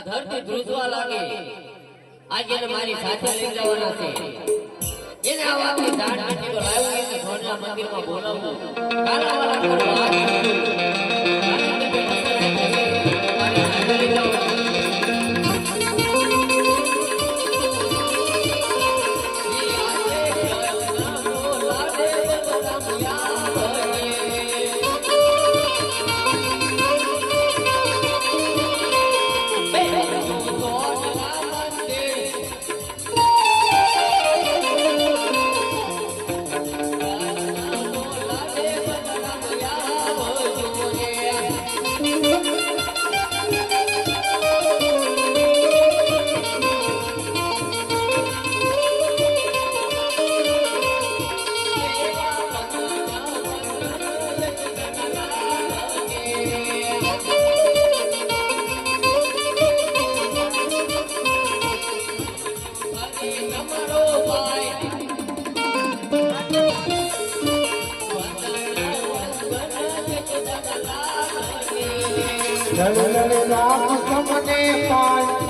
આ ધરતી ધ્રુજવા લાગે. આજે મારી સાથે લઈ જવાના છે. એને આ વાતની જાણ નથી તો લાવ્યું એને ધોળના મંદિરમાં બોલાવવું. કાલાવાલા તમને પાય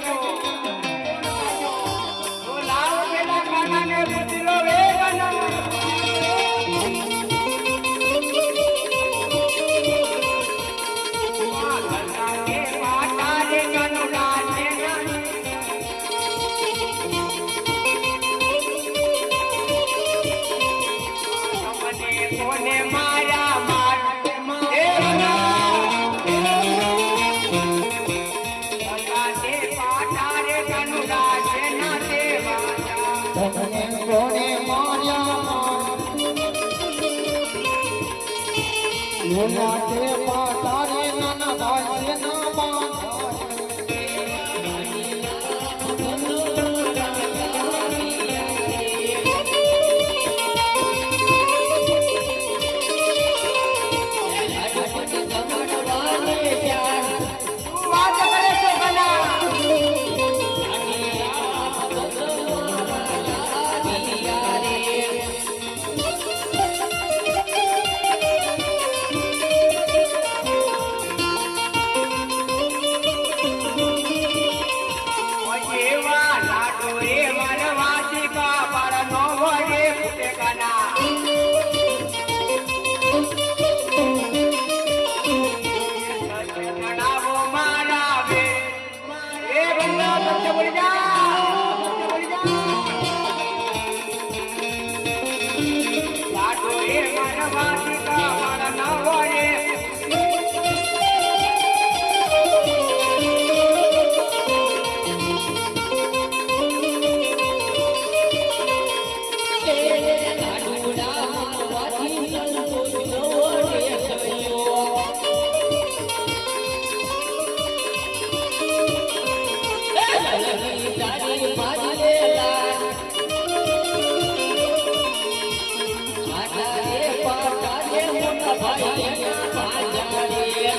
Thank you. પાતારે નાના ભાઈ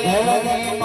ભવને